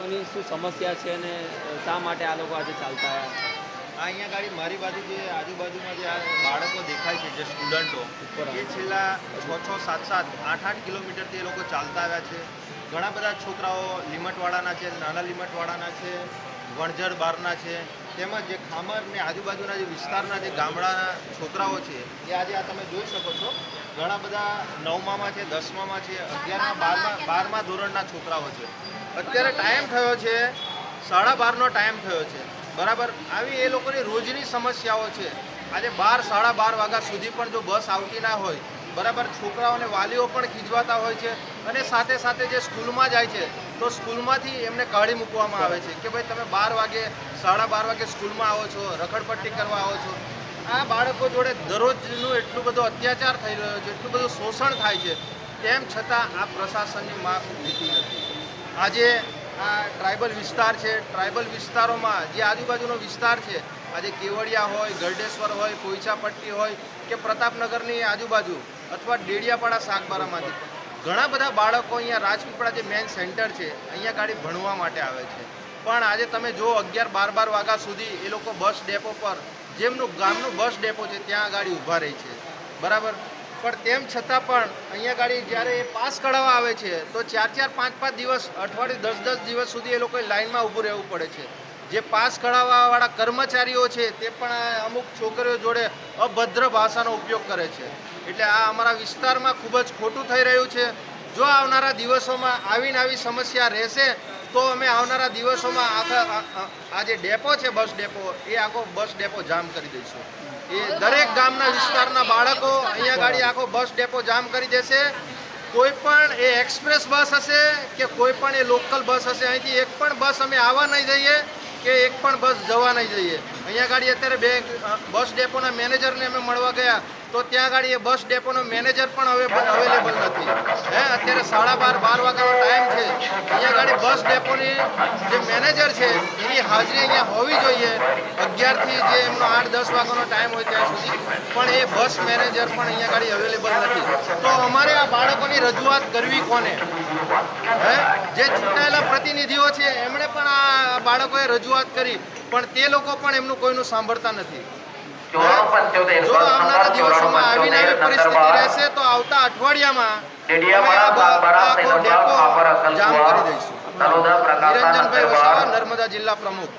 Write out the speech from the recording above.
ની શું સમસ્યા છે અને શા માટે આ લોકો આજે ચાલતા આવ્યા આ અહીંયા ગાડી મારી બાજુ જે આજુબાજુમાં જે આ બાળકો દેખાય છે જે સ્ટુડન્ટો એ છેલ્લા છ છ સાત સાત આઠ આઠ કિલોમીટરથી એ લોકો ચાલતા આવ્યા છે. ઘણા બધા છોકરાઓ લિમટવાળાના છે નાના લિમટવાળાના છે વણઝર બારના છે. તેમજ જે ખામર ને આજુબાજુના જે વિસ્તારના જે ગામડાના છોકરાઓ છે, એ આજે આ તમે જોઈ શકો છો. ઘણા બધા નવમામાં છે, દસમામાં છે, અગિયારમાં, બારમા બારમા ધોરણના છોકરાઓ છે. અત્યારે ટાઈમ થયો છે, સાડા બારનો ટાઈમ થયો છે. બરાબર? આવી એ લોકોની રોજની સમસ્યાઓ છે. આજે બાર, સાડા બાર વાગ્યા સુધી પણ જો બસ આવતી ના હોય બરાબર છોકરાઓને વાલીઓ પણ ખીજવાતા હોય છે અને સાથે સાથે જે સ્કૂલમાં જાય છે, તો સ્કૂલમાંથી એમને કાઢી મૂકવામાં આવે છે કે ભાઈ તમે બાર વાગે, સાડા બાર વાગે સ્કૂલમાં આવો છો, રખડપટ્ટી કરવા આવો છો. આ બાળકો જોડે દરરોજનું એટલું બધો અત્યાચાર થઈ રહ્યો છે, એટલું બધું શોષણ થાય છે, તેમ છતાં આ પ્રશાસનની માફ લીધી નથી આજે આ ટ્રાઇબલ વિસ્તાર છે, ટ્રાઇબલ વિસ્તારોમાં જે આજુબાજુનો વિસ્તાર છે, આજે કેવડિયા હોય, ગરડેશ્વર હોય પોઈચા પટ્ટી હોય કે પ્રતાપનગરની આજુબાજુ અથવા ડેડિયાપાડા શાકબારામાંથી ઘણા બધા બાળકો અહીંયા રાજપીપળા જે મેઇન સેન્ટર છે, અહીંયા ગાડી ભણવા માટે આવે છે. પણ આજે તમે જો અગિયાર બાર બાર વાગ્યા સુધી એ લોકો બસ ડેપો પર, જેમનું ગામનું બસ ડેપો છે, ત્યાં ગાડી ઊભા રહી છે. બરાબર? પણ તેમ છતાં પણ અહીંયા ગાડી જ્યારે એ પાસ કઢાવવા આવે છે, તો ચાર ચાર પાંચ પાંચ દિવસ, અઠવાડિયે દસ દસ દિવસ સુધી એ લોકોએ લાઇનમાં ઊભું રહેવું પડે છે. જે પાસ કઢાવવાવાળા કર્મચારીઓ છે, તે પણ અમુક છોકરીઓ જોડે અભદ્ર ભાષાનો ઉપયોગ કરે છે. એટલે આ અમારા વિસ્તારમાં ખૂબ જ ખોટું થઈ રહ્યું છે. જો આવનારા દિવસોમાં આવીને આવી સમસ્યા રહેશે, તો અમે આવનારા દિવસોમાં આખા, આ- જે ડેપો છે, બસ ડેપો, એ આખો બસ ડેપો જામ કરી દઈશું. એ દરેક ગામના વિસ્તારના બાળકો અહીંયા ગાડી આખો બસ ડેપો જામ કરી દેશે. કોઈ પણ એ એક્સપ્રેસ બસ હશે કે કોઈ પણ એ લોકલ બસ હશે, અહીંથી એક પણ બસ અમે આવવા નહીં જઈએ કે એક પણ બસ જવા નહીં જઈએ. અહીંયા ગાડી અત્યારે બે, બસ ડેપોના મેનેજરને અમે મળવા ગયા. તો ત્યાં આગળ એ બસ ડેપોનો મેનેજર પણ હવે અવેલેબલ નથી. હે, અત્યારે સાડા બાર બાર વાગ્યાનો ટાઈમ છે. અહીંયા આગળ બસ ડેપોની જે મેનેજર છે, એની હાજરી અહીંયા હોવી જોઈએ. અગિયારથી જે એમનો આઠ, દસ વાગ્યાનો ટાઈમ હોય ત્યાં સુધી. પણ એ બસ મેનેજર પણ અહીંયા ગાડી અવેલેબલ નથી. તો અમારે આ બાળકોની રજૂઆત કરવી કોને? હે, જે ચૂંટાયેલા પ્રતિનિધિઓ છે, એમણે પણ આ બાળકોએ રજૂઆત કરી, પણ તે લોકો પણ એમનું કોઈનું સાંભળતા નથી. પંચોતેર જો આવનારા દિવસોમાં આવી પરિસ્થિતિ રહેશે તો આવતા અઠવાડિયામાં જામ કરી દઈશું. નિરંજનભાઈ વસાવા નર્મદા જિલ્લા પ્રમુખ.